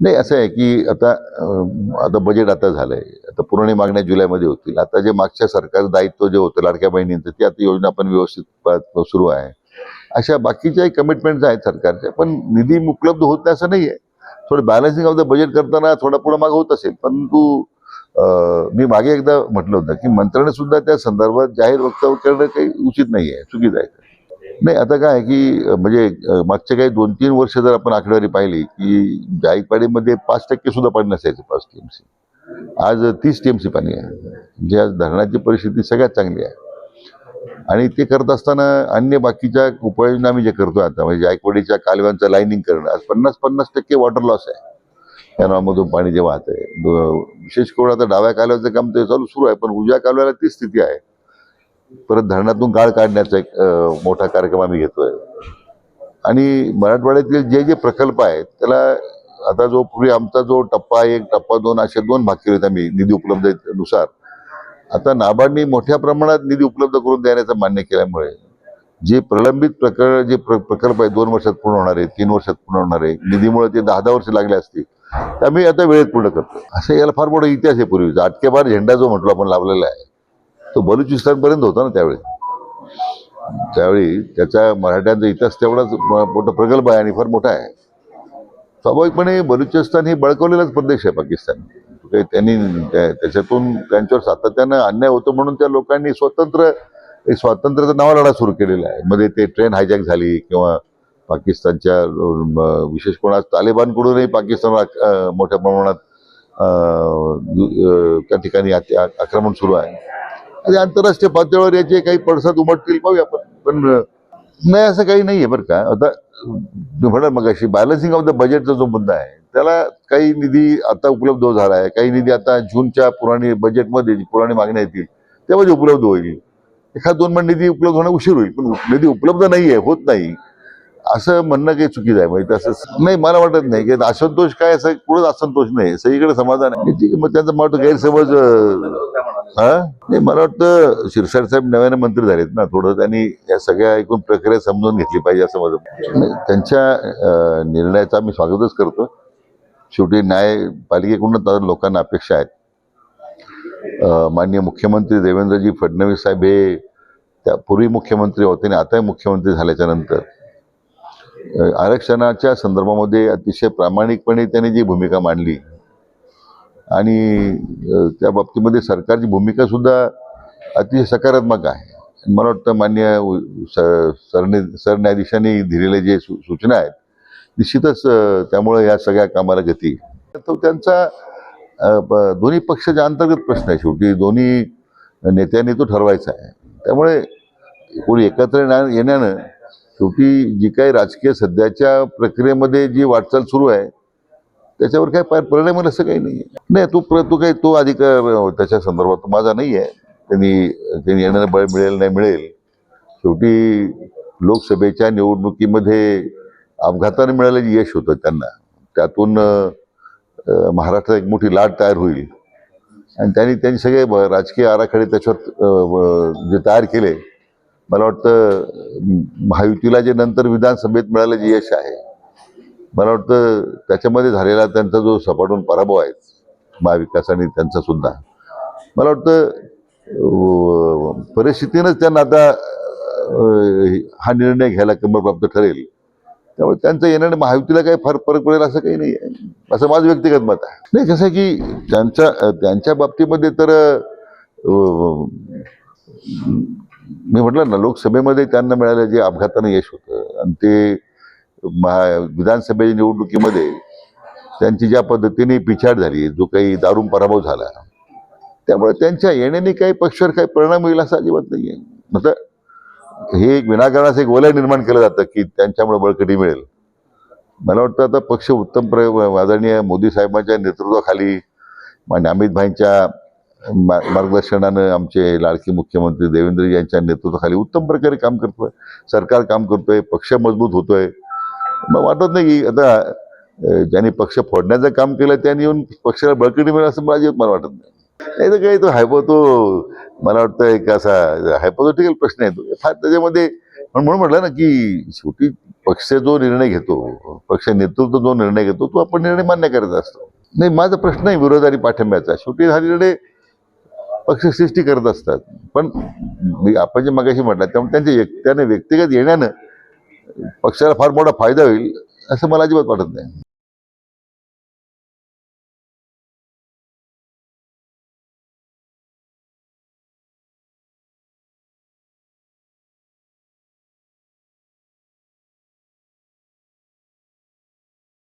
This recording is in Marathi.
नाही असं आहे की आता आता बजेट आता झालंय. आता पुरवणी मागण्या जुलैमध्ये होतील. आता जे मागच्या सरकार दायित्व जे होतं लाडक्या बहिणींचं ती आता योजना पण व्यवस्थित सुरू आहे. अशा बाकीच्याही कमिटमेंट्स आहेत सरकारच्या पण निधी उपलब्ध होत नाही असं नाही आहे थोडं बॅलन्सिंग ऑफ द बजेट करताना थोडा पुढं मागं होत असेल परंतु मी मागे एकदा म्हटलं होतं की मंत्र्याने सुद्धा त्या संदर्भात जाहीर वक्तव्य करणं काही उचित नाही आहे चुकीचं आहे. नाही आता काय आहे की म्हणजे मागच्या काही दोन तीन वर्ष जर आपण आकडेवारी पाहिली की जायकवाडीमध्ये पाच टक्के सुद्धा पाणी नसायचं पाच टीएमसी. आज तीस टीएमसी पाणी आहे. जे आज धरणाची परिस्थिती सगळ्यात चांगली आहे. आणि ते करत असताना अन्य बाकीच्या उपाययोजना आम्ही जे करतो आता म्हणजे जायकवाडीच्या कालव्यांचं लाईनिंग करणं आज पन्नास पन्नास टक्के वॉटर लॉस आहे. कॅनॉलमधून पाणी जे वाहत आहे विशेष करून आता डाव्या कालव्याचं काम ते चालू सुरू आहे पण उजव्या कालव्याला ती स्थिती आहे. परत धरणातून गाळ काढण्याचा एक मोठा कार्यक्रम आम्ही घेतोय. आणि मराठवाड्यातील जे जे प्रकल्प आहेत त्याला आता जो पूर्वी आमचा जो टप्पा एक टप्पा दोन असे दोन भाग केलेत आम्ही निधी उपलब्धतेनुसार. आता नाबार्डने मोठ्या प्रमाणात निधी उपलब्ध करून देण्याचं मान्य केल्यामुळे जे प्रलंबित प्रकल्प जे प्र- प्रकल्प आहे दोन वर्षात पूर्ण होणारे तीन वर्षात पूर्ण होणार आहे निधीमुळे ते दहा दहा वर्ष लागले असतील ते आम्ही आता वेळेत पूर्ण करतो असं याला फार मोठा इतिहास आहे पूर्वीचा. अटकेबार झेंडा जो म्हटलो आपण लावलेला आहे तो बलुचिस्तानपर्यंत होता ना त्यावेळी. त्यावेळी त्याचा मराठ्यांचा इतिहास तेवढाच म- मोठा प्रगल्भ आहे आणि फार मोठा आहे. स्वाभाविकपणे बलुचिस्तान हे बळकवलेलाच प्रदेश आहे पाकिस्तान. काही त्यांनी त्याच्यातून त्यांच्यावर सातत्यानं अन्याय होतो म्हणून त्या लोकांनी स्वतंत्र स्वातंत्र्याचा नावा लढा सुरू केलेला आहे. मध्ये ते ट्रेन हायजॅक झाली किंवा पाकिस्तानच्या विशेष कोणा तालिबानकडूनही पाकिस्तानवर मोठ्या प्रमाणात दु- त्या ठिकाणी आ- आक्रमण सुरू आहे. आणि आंतरराष्ट्रीय पातळीवर याचे काही पडसाद उमटतील. पाहूया आपण. पण नाही असं काही नाही आहे बरं का. आता म्हणा मग अशी बॅलन्सिंग ऑफ द बजेटचा जो मुद्दा आहे त्याला काही निधी आता उपलब्ध झाला आहे. काही निधी आता जूनच्या पुराणी बजेटमध्ये जी पुराणी मागण्या येतील त्यामध्ये उपलब्ध होईल. एखाद दोन महिने निधी उपलब्ध होणं उशीर होईल. पण निधी उपलब्ध नाही आहे होत नाही. असं म्हणणं काही चुकीचं आहे. म्हणजे असं नाही मला वाटत नाही. की असंतोष काय असं कुठंच असंतोष नाही. सगळीकडे समाधान आहे. ठीक आहे मग त्यांचा मला वाटतं गैरसमज हा? नाही मला वाटतं शिरसाट साहेब नव्याने मंत्री झालेत ना. थोडं त्यांनी या सगळ्या एकूण प्रक्रिया समजून घेतली पाहिजे असं माझं त्यांच्या निर्णयाचं निर्णयाचा स्वागतच करतो. शेवटी न्यायपालिकेकडून लोकांना अपेक्षा आहेत. माननीय मुख्यमंत्री देवेंद्रजी फडणवीस साहेब हे त्या पूर्वी मुख्यमंत्री होते आणि आताही मुख्यमंत्री झाल्याच्यानंतर आरक्षणाच्या संदर्भामध्ये अतिशय प्रामाणिकपणे त्यांनी जी भूमिका मांडली आणि त्या बाबतीमध्ये सरकारची भूमिका सुद्धा अतिशय सकारात्मक आहे. मला वाटतं मान्य स- सरन्यायाधीशांनी दिलेले जे सूचना आहेत निश्चितच त्यामुळं त्यामुळे या सगळ्या कामाला गती तो त्यांचा दोन्ही पक्षाच्या अंतर्गत प्रश्न आहे शेवटी. दोन्ही नेत्यांनी तो ठरवायचा आहे. त्यामुळे कोणी एकत्र येण्यानं शेवटी जी काही राजकीय सध्याच्या प्रक्रियेमध्ये जी वाटचाल सुरू आहे त्याच्यावर काय पाय परिणाम असं काही नाही नाही तो प्र तो काही तो अधिकार त्याच्या संदर्भात माझा नाही आहे त्यांनी त्यांनी येणारं बळ मिळेल नाही मिळेल. शेवटी लोकसभेच्या निवडणुकीमध्ये अपघाताने मिळालेलं यश होतं त्यांना. त्यातून महाराष्ट्रात एक मोठी लाट तयार होईल. आणि त्यांनी त्यांनी सगळे ब- राजकीय आराखडे त्याच्यावर जे तयार केले मला वाटतं महायुतीला जे नंतर विधानसभेत मिळालं जे यश आहे मला वाटतं त्याच्यामध्ये झालेला त्यांचा जो सपाटून पराभव आहे महाविकास आणि त्यांचा सुद्धा. मला वाटतं परिस्थितीनंच त्यांना आता हा निर्णय घ्यायला कंबरप्राप्त ठरेल. त्यामुळे त्यांचं येण्याने महायुतीला काही फार फरक पडेल असं काही नाही आहे. असं माझं व्यक्तिगत मत आहे. नाही कसं आहे की त्यांच्या त्यांच्या बाबतीमध्ये तर मी म्हटलं ना लोकसभेमध्ये त्यांना मिळालं जे अपघातानं यश होतं. आणि ते महा विधानसभेच्या निवडणुकीमध्ये त्यांची ज्या पद्धतीने पिछाड झाली जो काही दारुण पराभव झाला त्यामुळे त्यांच्या येण्याने काही पक्षावर काही परिणाम होईल असा अजिबात नाही आहे मतलब हे एक विनाकारणाचं एक वलय निर्माण केलं जातं की त्यांच्यामुळे बळकटी मिळेल. मला वाटतं आता पक्ष उत्तम प्र आदरणीय मोदी साहेबांच्या नेतृत्वाखाली मान्य अमित भाईंच्या मार्गदर्शनानं आमचे लाडके मुख्यमंत्री देवेंद्र यांच्या नेतृत्वाखाली उत्तम प्रकारे काम करतोय. सरकार काम करतोय पक्ष मजबूत होतोय. मग वाटत नाही की आता ज्यांनी पक्ष फोडण्याचं काम केलं त्यांनी येऊन पक्षाला बळकटी मिळेल असं माझी मला वाटत नाही. नाही तर काही तो हायपो तो मला वाटतं एक असा हायपोथेटिकल प्रश्न आहे तो फार त्याच्यामध्ये म्हणून म्हटलं ना की शेवटी पक्ष जो निर्णय घेतो पक्ष नेतृत्व जो निर्णय घेतो तो आपण निर्णय मान्य करत असतो. नाही माझा प्रश्न आहे विरोधारी पाठिंब्याचा. शेवटी हा निर्णय पक्ष सृष्टी करत असतात. पण मी- आपण जे मगाशी म्हटलं त्यामुळे त्यांच्या एक- त्याने व्यक्तिगत येण्यानं पक्षाला फार मोठा फायदा होईल असं मला अजिबात वाटत नाही.